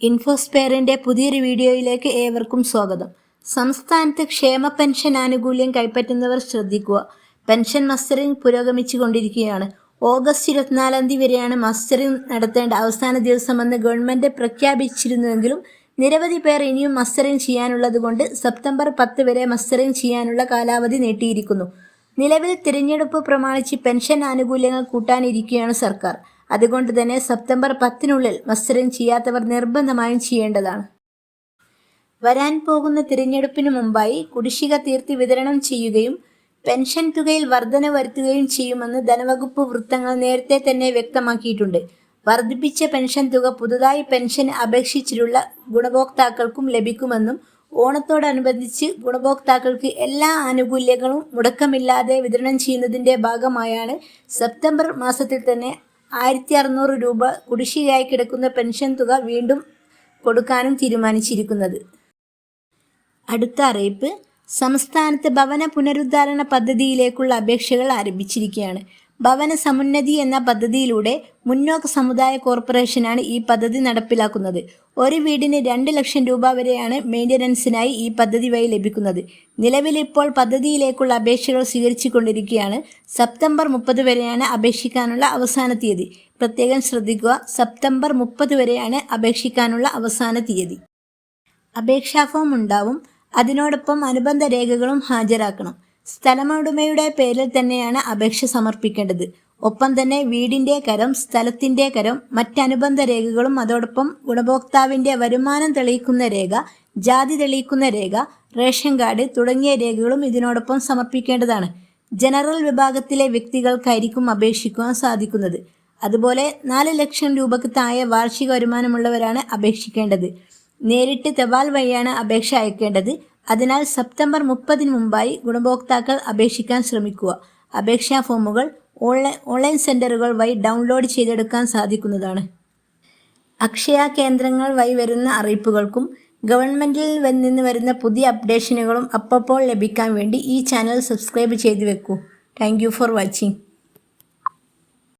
ഇൻഫോസ്പെയറിന്റെ പുതിയൊരു വീഡിയോയിലേക്ക് ഏവർക്കും സ്വാഗതം. സംസ്ഥാനത്ത് ക്ഷേമ പെൻഷൻ ആനുകൂല്യം കൈപ്പറ്റുന്നവർ ശ്രദ്ധിക്കുക. പെൻഷൻ മസ്റ്ററിംഗ് പുരോഗമിച്ചു കൊണ്ടിരിക്കുകയാണ് ഓഗസ്റ്റ് ഇരുപത്തിനാലാം തീയതി വരെയാണ് മസ്റ്ററിംഗ് നടത്തേണ്ട അവസാന ദിവസമെന്ന് ഗവൺമെന്റ് പ്രഖ്യാപിച്ചിരുന്നുവെങ്കിലും നിരവധി പേർ ഇനിയും മസ്റ്ററിംഗ് ചെയ്യാനുള്ളതുകൊണ്ട് സെപ്റ്റംബർ പത്ത് വരെ മസ്റ്ററിംഗ് ചെയ്യാനുള്ള കാലാവധി നീട്ടിയിരിക്കുന്നു. നിലവിൽ തിരഞ്ഞെടുപ്പ് പ്രമാണിച്ച് പെൻഷൻ ആനുകൂല്യങ്ങൾ കൂട്ടാനിരിക്കുകയാണ് സർക്കാർ. അതുകൊണ്ട് തന്നെ സെപ്റ്റംബർ പത്തിനുള്ളിൽ മത്സരം ചെയ്യാത്തവർ നിർബന്ധമായും ചെയ്യേണ്ടതാണ്. വരാൻ പോകുന്ന തിരഞ്ഞെടുപ്പിന് മുമ്പായി കുടിശ്ശിക തീർത്തി വിതരണം ചെയ്യുകയും പെൻഷൻ തുകയിൽ വർധന വരുത്തുകയും ചെയ്യുമെന്ന് ധനവകുപ്പ് വൃത്തങ്ങൾ നേരത്തെ തന്നെ വ്യക്തമാക്കിയിട്ടുണ്ട്. വർദ്ധിപ്പിച്ച പെൻഷൻ തുക പുതുതായി പെൻഷൻ അപേക്ഷിച്ചിട്ടുള്ള ഗുണഭോക്താക്കൾക്കും ലഭിക്കുമെന്നും ഓണത്തോടനുബന്ധിച്ച് ഗുണഭോക്താക്കൾക്ക് എല്ലാ ആനുകൂല്യങ്ങളും മുടക്കമില്ലാതെ വിതരണം ചെയ്യുന്നതിന്റെ ഭാഗമായാണ് സെപ്റ്റംബർ മാസത്തിൽ തന്നെ ആയിരത്തി അറുന്നൂറ് രൂപ കുടിശ്ശികയായി കിടക്കുന്ന പെൻഷൻ തുക വീണ്ടും കൊടുക്കാനും തീരുമാനിച്ചിരിക്കുന്നത്. അടുത്ത അറിയിപ്പ്. സംസ്ഥാനത്ത് ഭവന പുനരുദ്ധാരണ പദ്ധതിയിലേക്കുള്ള അപേക്ഷകൾ ആരംഭിച്ചിരിക്കുകയാണ്. ഭവന സമുന്നതി എന്ന പദ്ധതിയിലൂടെ മുന്നോക്ക സമുദായ കോർപ്പറേഷനാണ് ഈ പദ്ധതി നടപ്പിലാക്കുന്നത്. ഒരു വീടിന് രണ്ട് ലക്ഷം രൂപ വരെയാണ് മെയിന്റനൻസിനായി ഈ പദ്ധതി വഴി ലഭിക്കുന്നത്. നിലവിൽ ഇപ്പോൾ പദ്ധതിയിലേക്കുള്ള അപേക്ഷകൾ സ്വീകരിച്ചുകൊണ്ടിരിക്കുകയാണ്. സെപ്റ്റംബർ മുപ്പത് വരെയാണ് അപേക്ഷിക്കാനുള്ള അവസാന തീയതി. പ്രത്യേകം ശ്രദ്ധിക്കുക സെപ്റ്റംബർ മുപ്പത് വരെയാണ് അപേക്ഷിക്കാനുള്ള അവസാന തീയതി. അപേക്ഷാ ഫോം ഉണ്ടാവും. അതിനോടൊപ്പം അനുബന്ധ രേഖകളും ഹാജരാക്കണം. സ്ഥലമുടമയുടെ പേരിൽ തന്നെയാണ് അപേക്ഷ സമർപ്പിക്കേണ്ടത്. ഒപ്പം തന്നെ വീടിന്റെ കരം സ്ഥലത്തിന്റെ കരം മറ്റനുബന്ധ രേഖകളും അതോടൊപ്പം ഗുണഭോക്താവിന്റെ വരുമാനം തെളിയിക്കുന്ന രേഖ ജാതി തെളിയിക്കുന്ന രേഖ റേഷൻ കാർഡ് തുടങ്ങിയ രേഖകളും ഇതിനോടൊപ്പം സമർപ്പിക്കേണ്ടതാണ്. ജനറൽ വിഭാഗത്തിലെ വ്യക്തികൾക്കായിരിക്കും അപേക്ഷിക്കുവാൻ സാധിക്കുന്നത്. അതുപോലെ നാല് ലക്ഷം രൂപക്ക് താഴെ വാർഷിക വരുമാനമുള്ളവരാണ് അപേക്ഷിക്കേണ്ടത്. നേരിട്ട് തപാൽ വഴിയാണ് അപേക്ഷ അയക്കേണ്ടത്. അതിനാൽ സെപ്റ്റംബർ മുപ്പതിന് മുമ്പായി ഗുണഭോക്താക്കൾ അപേക്ഷിക്കാൻ ശ്രമിക്കുക. അപേക്ഷാ ഫോമുകൾ ഓൺലൈൻ ഓൺലൈൻ സെന്ററുകൾ വഴി ഡൗൺലോഡ് ചെയ്തെടുക്കാൻ സാധിക്കുന്നതാണ്. അക്ഷയ കേന്ദ്രങ്ങൾ വഴി വരുന്ന അറിയിപ്പുകൾക്കും ഗവൺമെന്റിൽ നിന്ന് വരുന്ന പുതിയ അപ്ഡേഷനുകളും അപ്പോൾ ലഭിക്കാൻ വേണ്ടി ഈ ചാനൽ സബ്സ്ക്രൈബ് ചെയ്തു വെക്കൂ. Thank for watching.